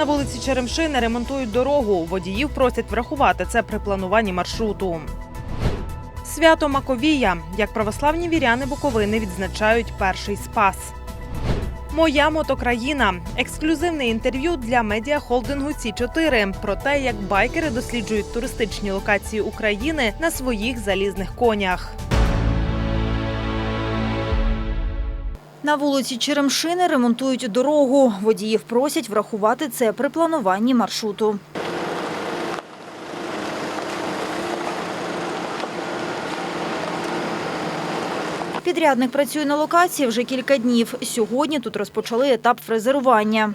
На вулиці Черемшини ремонтують дорогу. Водіїв просять врахувати це при плануванні маршруту. Свято Маковія, як православні віряни Буковини відзначають перший спас. Моя мотокраїна ексклюзивне інтерв'ю для медіахолдингу Сі 4 про те, як байкери досліджують туристичні локації України на своїх залізних конях. На вулиці Черемшини ремонтують дорогу. Водіїв просять врахувати це при плануванні маршруту. Підрядник працює на локації вже кілька днів. Сьогодні тут розпочали етап фрезерування.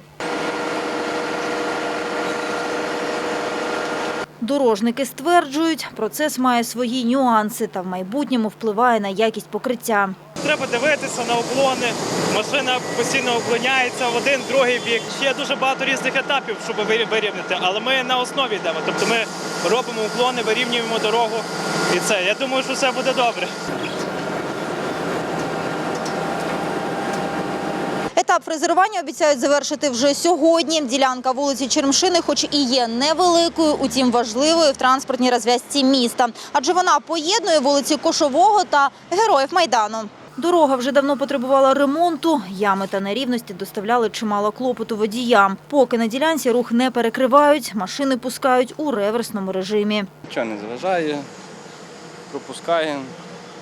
Дорожники стверджують, процес має свої нюанси та в майбутньому впливає на якість покриття. Треба дивитися на уклони. Машина постійно уклоняється в один, другий бік. Ще дуже багато різних етапів, щоб вирі- вирівняти, але ми на основі йдемо. Тобто ми робимо уклони, вирівнюємо дорогу. І це. Я думаю, що все буде добре. Етап фрезерування обіцяють завершити вже сьогодні. Ділянка вулиці Черемшини, хоч і є невеликою, утім важливою в транспортній розв'язці міста, адже вона поєднує вулиці Кошового та Героїв Майдану. Дорога вже давно потребувала ремонту. Ями та нерівності доставляли чимало клопоту водіям. Поки на ділянці рух не перекривають, машини пускають у реверсному режимі. Нічого не заважає, пропускаємо,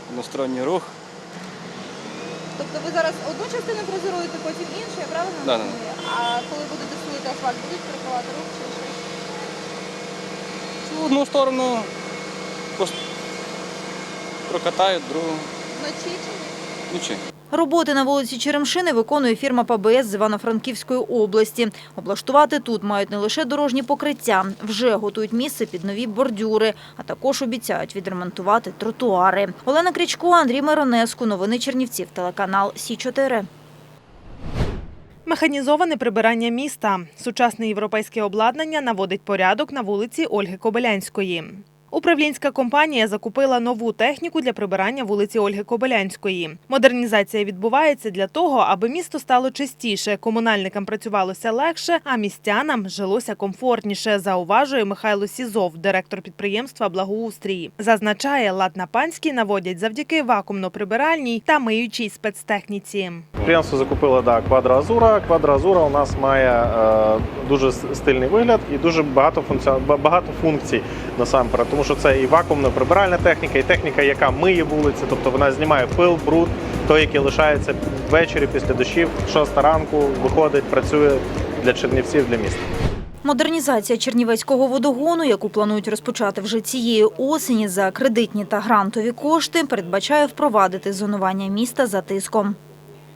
односторонній рух. Тобто ви зараз одну частину фрезеруєте, потім іншу, я правильно Да, да, да. А коли будете стелити асфальт, будуть перекривати рух чи що? Цю одну сторону прокатають, другу Вночі чи ні? Нічого. Роботи на вулиці Черемшини виконує фірма ПБС з Івано-Франківської області. Облаштувати тут мають не лише дорожні покриття, вже готують місце під нові бордюри, а також обіцяють відремонтувати тротуари. Олена Крічко, Андрій Миронеску. Новини Чернівців. Телеканал Сі 4 Механізоване прибирання міста. Сучасне європейське обладнання наводить порядок на вулиці Ольги Кобилянської. Управлінська компанія закупила нову техніку для прибирання вулиці Ольги Кобилянської. Модернізація відбувається для того, аби місто стало чистіше, комунальникам працювалося легше, а містянам жилося комфортніше. Зауважує Михайло Сізов, директор підприємства Благоустрій. Зазначає, лад на панській наводять завдяки вакуумно-прибиральній та миючій спецтехніці. Підприємство закупило да, Quadra Azura. Quadra Azura у нас має е, дуже стильний вигляд і дуже багато, функціон... ба- багато функцій насамперед, тому що це і вакуумна прибиральна техніка, і техніка, яка миє вулиці, тобто вона знімає пил, бруд, той, який лишається ввечері після дощів, 6 ранку виходить, працює для чернівців, для міста. Модернізація Чернівецького водогону, яку планують розпочати вже цієї осені за кредитні та грантові кошти, передбачає впровадити зонування міста за тиском.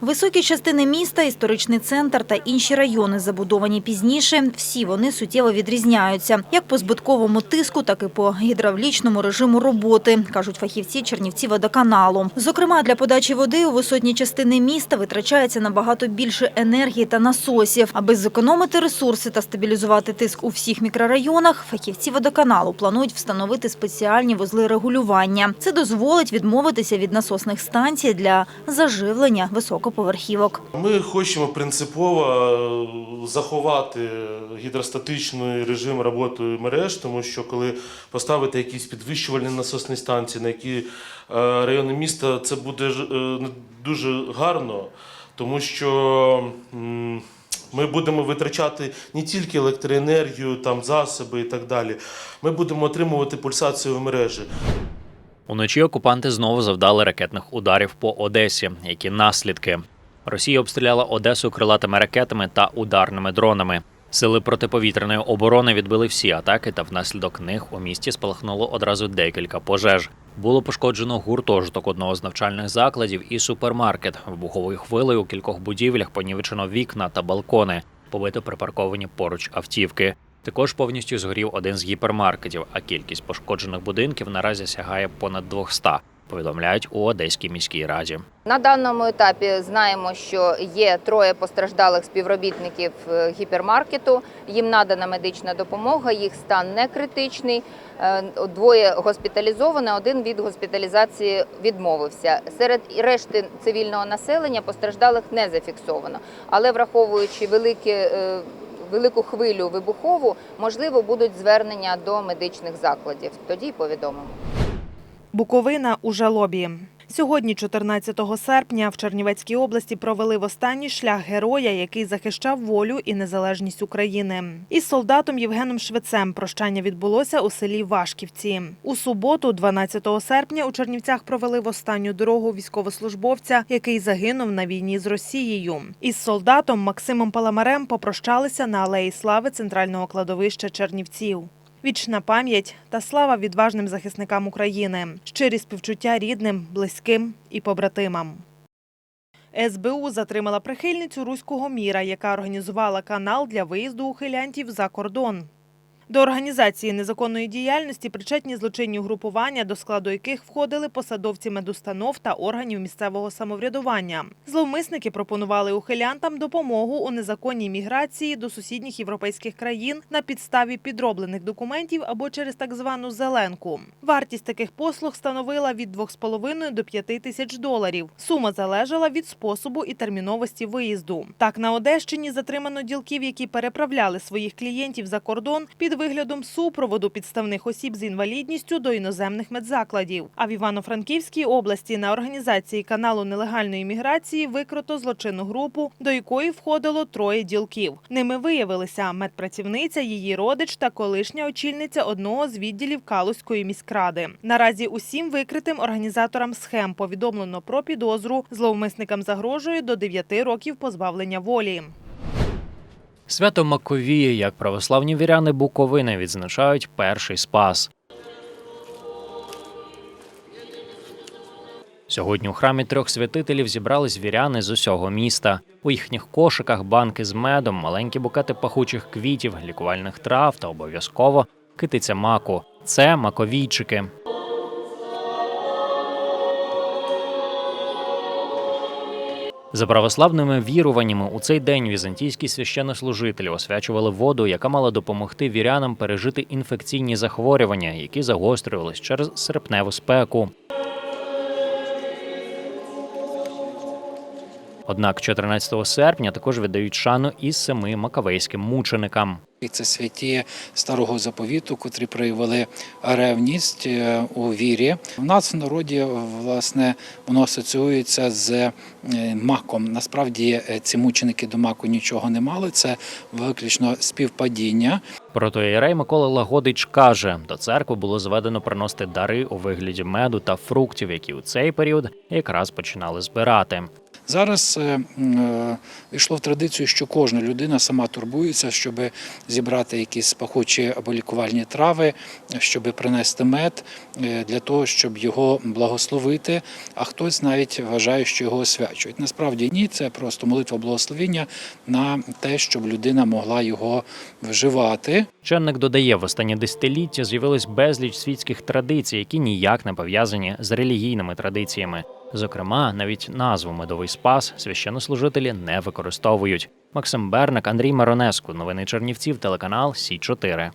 Високі частини міста, історичний центр та інші райони, забудовані пізніше, всі вони суттєво відрізняються як по збитковому тиску, так і по гідравлічному режиму роботи, кажуть фахівці Чернівці водоканалу. Зокрема, для подачі води у висотні частини міста витрачається набагато більше енергії та насосів. Аби зекономити ресурси та стабілізувати тиск у всіх мікрорайонах, фахівці водоканалу планують встановити спеціальні вузли регулювання. Це дозволить відмовитися від насосних станцій для заживлення високоповерхівок. Ми хочемо принципово е, заховати гідростатичний режим роботи мереж, тому що коли поставити якісь підвищувальні насосні станції на які е, райони міста, це буде е, дуже гарно, тому що ми будемо витрачати не тільки електроенергію, там засоби і так далі. Ми будемо отримувати пульсацію в мережі. Уночі окупанти знову завдали ракетних ударів по Одесі. Які наслідки? Росія обстріляла Одесу крилатими ракетами та ударними дронами. Сили протиповітряної оборони відбили всі атаки, та внаслідок них у місті спалахнуло одразу декілька пожеж. Було пошкоджено гуртожиток одного з навчальних закладів і супермаркет. Вибуховою хвилею у кількох будівлях понівечено вікна та балкони, побито припарковані поруч автівки. Також повністю згорів один з гіпермаркетів, а кількість пошкоджених будинків наразі сягає понад 200, повідомляють у Одеській міській раді. На даному етапі знаємо, що є троє постраждалих співробітників е, гіпермаркету. Їм надана медична допомога, їх стан не критичний. Е, Двоє госпіталізовані, один від госпіталізації відмовився. Серед решти цивільного населення постраждалих не зафіксовано. Але враховуючи велике е, велику хвилю вибухову, можливо, будуть звернення до медичних закладів. Тоді повідомимо. Буковина у жалобі. Сьогодні, 14 серпня, в Чернівецькій області провели в останній шлях героя, який захищав волю і незалежність України. Із солдатом Євгеном Швецем прощання відбулося у селі Вашківці. У суботу, 12 серпня, у Чернівцях провели в останню дорогу військовослужбовця, який загинув на війні з Росією. Із солдатом Максимом Паламарем попрощалися на алеї слави центрального кладовища Чернівців. Вічна пам'ять та слава відважним захисникам України, щирі співчуття рідним, близьким і побратимам. СБУ затримала прихильницю руського міра, яка організувала канал для виїзду ухилянтів за кордон. До організації незаконної діяльності причетні злочинні угрупування, до складу яких входили посадовці медустанов та органів місцевого самоврядування. Зловмисники пропонували ухилянтам допомогу у незаконній міграції до сусідніх європейських країн на підставі підроблених документів або через так звану зеленку. Вартість таких послуг становила від 2,5 до 5 тисяч доларів. Сума залежала від способу і терміновості виїзду. Так, на Одещині затримано ділків, які переправляли своїх клієнтів за кордон під виглядом супроводу підставних осіб з інвалідністю до іноземних медзакладів. А в Івано-Франківській області на організації каналу нелегальної міграції викрито злочинну групу, до якої входило троє ділків. Ними виявилися медпрацівниця, її родич та колишня очільниця одного з відділів Калузької міськради. Наразі усім викритим організаторам схем повідомлено про підозру. Зловмисникам загрожує до 9 років позбавлення волі. Свято Маковія, як православні віряни Буковини, відзначають перший спас. Сьогодні у храмі трьох святителів зібрались віряни з усього міста. У їхніх кошиках банки з медом, маленькі букети пахучих квітів, лікувальних трав та обов'язково китиця маку. Це маковійчики. За православними віруваннями у цей день візантійські священнослужителі освячували воду, яка мала допомогти вірянам пережити інфекційні захворювання, які загострювались через серпневу спеку. Однак 14 серпня також віддають шану і семи макавейським мученикам. І це святі старого заповіту, котрі проявили ревність е, у вірі. В нас в народі власне воно асоціюється з е, маком. Насправді е, ці мученики до маку нічого не мали. Це виключно співпадіння. Протоієрей Микола Лагодич каже, до церкви було зведено приносити дари у вигляді меду та фруктів, які у цей період якраз починали збирати. Зараз е, е, в традицію, що кожна людина сама турбується, щоб зібрати якісь пахучі або лікувальні трави, щоб принести мед е, для того, щоб його благословити. А хтось навіть вважає, що його освячують. Насправді ні, це просто молитва благословення на те, щоб людина могла його вживати. Ченник додає, в останні десятиліття з'явилось безліч світських традицій, які ніяк не пов'язані з релігійними традиціями. Зокрема, навіть назву медовий спас священнослужителі не використовують. Максим Берник, Андрій Маронеску. Новини Чернівців, телеканал Сі 4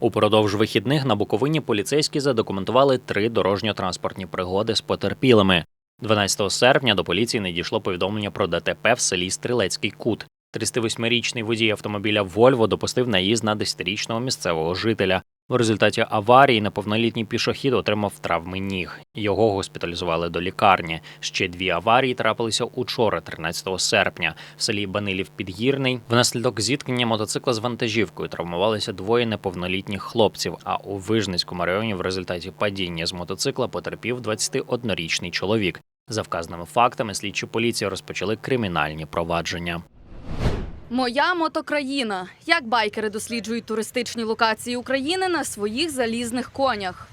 Упродовж вихідних на Буковині поліцейські задокументували три дорожньо-транспортні пригоди з потерпілими. 12 серпня до поліції надійшло повідомлення про ДТП в селі Стрілецький кут. 38-річний водій автомобіля Вольво допустив наїзд на 10-річного місцевого жителя. В результаті аварії неповнолітній пішохід отримав травми ніг. Його госпіталізували до лікарні. Ще дві аварії трапилися учора, 13 серпня, в селі Банилів Підгірний. Внаслідок зіткнення мотоцикла з вантажівкою травмувалися двоє неповнолітніх хлопців. А у Вижницькому районі в результаті падіння з мотоцикла потерпів 21-річний чоловік. За вказаними фактами слідчі поліції розпочали кримінальні провадження. Моя мотокраїна. Як байкери досліджують туристичні локації України на своїх залізних конях.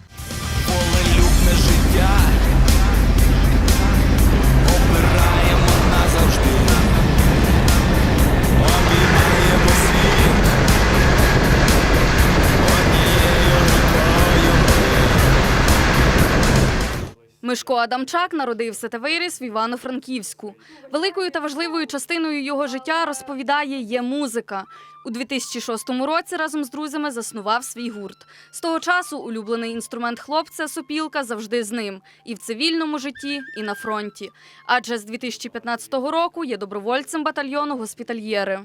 Мишко Адамчак народився та виріс в Івано-Франківську. Великою та важливою частиною його життя розповідає є музика. У 2006 році разом з друзями заснував свій гурт. З того часу улюблений інструмент хлопця сопілка завжди з ним і в цивільному житті, і на фронті. Адже з 2015 року є добровольцем батальйону госпітальєри.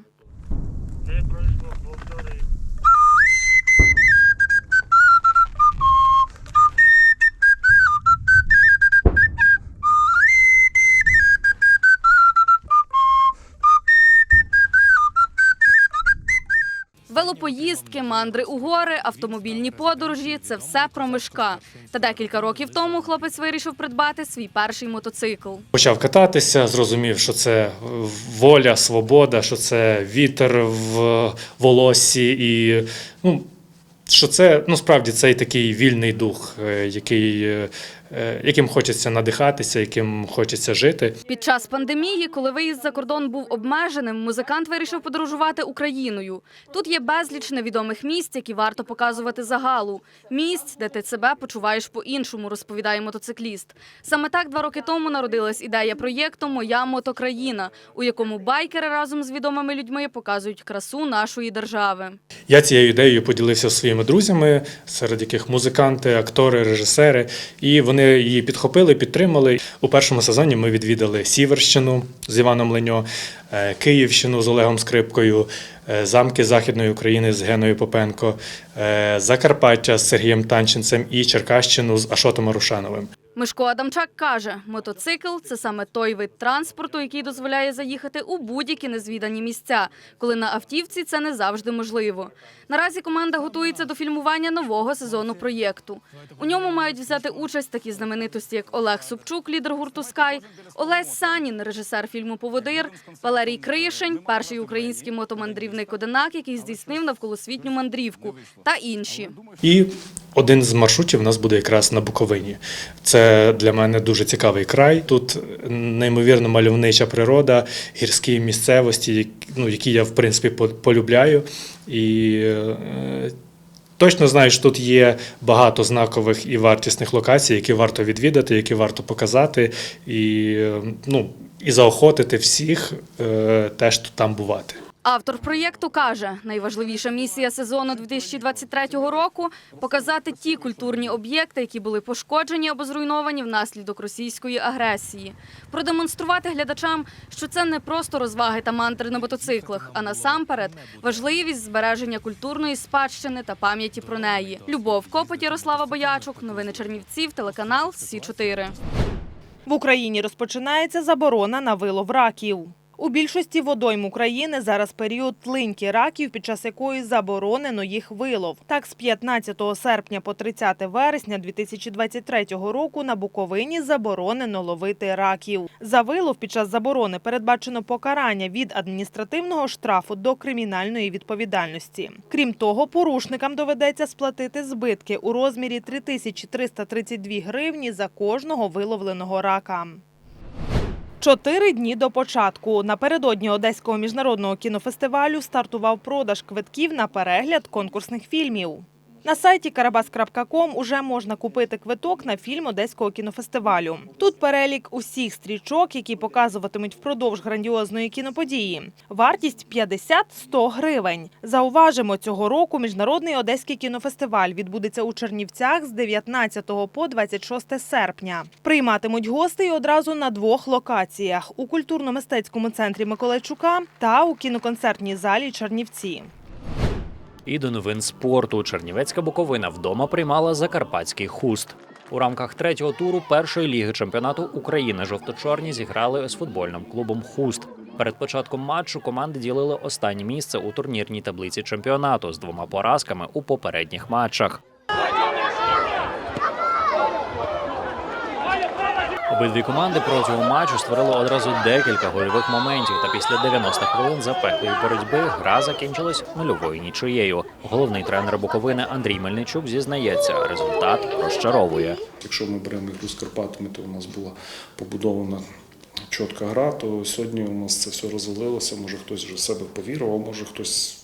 Велопоїздки, мандри у гори, автомобільні подорожі це все про мишка. Та декілька років тому хлопець вирішив придбати свій перший мотоцикл. Почав кататися, зрозумів, що це воля, свобода, що це вітер в волосі, і ну, що це ну, справді цей такий вільний дух, е, який, е, яким хочеться надихатися, яким хочеться жити. Під час пандемії, коли виїзд за кордон був обмеженим, музикант вирішив подорожувати Україною. Тут є безліч невідомих місць, які варто показувати загалу. Місць, де ти себе почуваєш по-іншому, розповідає мотоцикліст. Саме так два роки тому народилась ідея проєкту Моя мотокраїна, у якому байкери разом з відомими людьми показують красу нашої держави. Я цією ідеєю поділився зі своїми друзями, серед яких музиканти, актори, режисери, і вони її підхопили, підтримали. У першому сезоні ми відвідали Сіверщину з Іваном Леньо, е, Київщину з Олегом Скрипкою, е, замки Західної України з Геною Попенко, е, Закарпаття з Сергієм Танченцем і Черкащину з Ашотом Арушановим. Мишко Адамчак каже, мотоцикл це саме той вид транспорту, який дозволяє заїхати у будь-які незвідані місця, коли на автівці це не завжди можливо. Наразі команда готується до фільмування нового сезону проєкту. У ньому мають взяти участь такі знаменитості, як Олег Собчук, лідер гурту Скай, Олесь Санін, режисер фільму Поводир, Валерій Кришень, перший український мотомандрівник одинак, який здійснив навколосвітню мандрівку, та інші. І один з маршрутів у нас буде якраз на Буковині. Це для мене дуже цікавий край. Тут неймовірно мальовнича природа, гірські місцевості, ну, які я в принципі по- полюбляю. І е, точно знаю, що тут є багато знакових і вартісних локацій, які варто відвідати, які варто показати, і, е, ну, і заохотити всіх е, теж там бувати. Автор проєкту каже, найважливіша місія сезону 2023 року показати ті культурні об'єкти, які були пошкоджені або зруйновані внаслідок російської агресії, продемонструвати глядачам, що це не просто розваги та мантри на мотоциклах, а насамперед важливість збереження культурної спадщини та пам'яті про неї. Любов Копоть, Ярослава Боячук, новини Чернівців, телеканал Сі 4 В Україні розпочинається заборона на вилов раків. У більшості водойм України зараз період тлиньки раків, під час якої заборонено їх вилов. Так, з 15 серпня по 30 вересня 2023 року на Буковині заборонено ловити раків. За вилов під час заборони передбачено покарання від адміністративного штрафу до кримінальної відповідальності. Крім того, порушникам доведеться сплатити збитки у розмірі 3332 гривні за кожного виловленого рака. Чотири дні до початку напередодні Одеського міжнародного кінофестивалю стартував продаж квитків на перегляд конкурсних фільмів. На сайті karabas.com уже можна купити квиток на фільм Одеського кінофестивалю. Тут перелік усіх стрічок, які показуватимуть впродовж грандіозної кіноподії. Вартість 50-100 гривень. Зауважимо, цього року міжнародний одеський кінофестиваль відбудеться у Чернівцях з 19 по 26 серпня. Прийматимуть гостей одразу на двох локаціях: у культурно-мистецькому центрі Миколайчука та у кіноконцертній залі Чернівці. І до новин спорту Чернівецька Буковина вдома приймала закарпатський хуст. У рамках третього туру першої ліги чемпіонату України жовто-чорні зіграли з футбольним клубом Хуст. Перед початком матчу команди ділили останнє місце у турнірній таблиці чемпіонату з двома поразками у попередніх матчах. Обидві команди протягом матчу створили одразу декілька гольових моментів. Та після 90 хвилин запеклої боротьби гра закінчилась нульовою нічиєю. Головний тренер Буковини Андрій Мельничук зізнається, результат розчаровує. Якщо ми беремо ігру з Карпатами, то у нас була побудована чітка гра, то сьогодні у нас це все розвалилося. Може хтось вже в себе повірив, а може хтось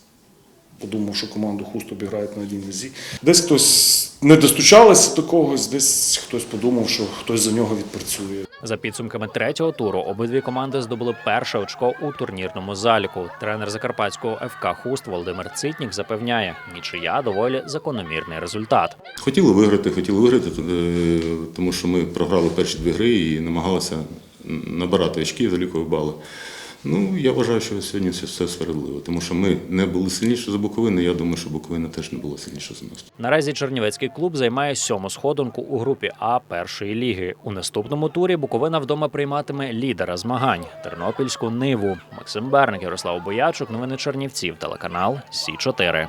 подумав, що команду хуст обіграють на одній нозі. Десь хтось не достучалися до когось, десь хтось подумав, що хтось за нього відпрацює. За підсумками третього туру обидві команди здобули перше очко у турнірному заліку. Тренер закарпатського ФК Хуст Володимир Цитнік запевняє, нічия доволі закономірний результат. Хотіли виграти, хотіли виграти, е, тому що ми програли перші дві гри і намагалися набирати очки, залікові бали. Ну, я вважаю, що сьогодні все, все справедливо, тому що ми не були сильніші за Буковину. Я думаю, що Буковина теж не була сильніша за нас. Наразі Чернівецький клуб займає сьому сходинку у групі А першої ліги. У наступному турі Буковина вдома прийматиме лідера змагань Тернопільську Ниву. Максим Берник, Ярослав Боячук. Новини Чернівців. Телеканал Сі 4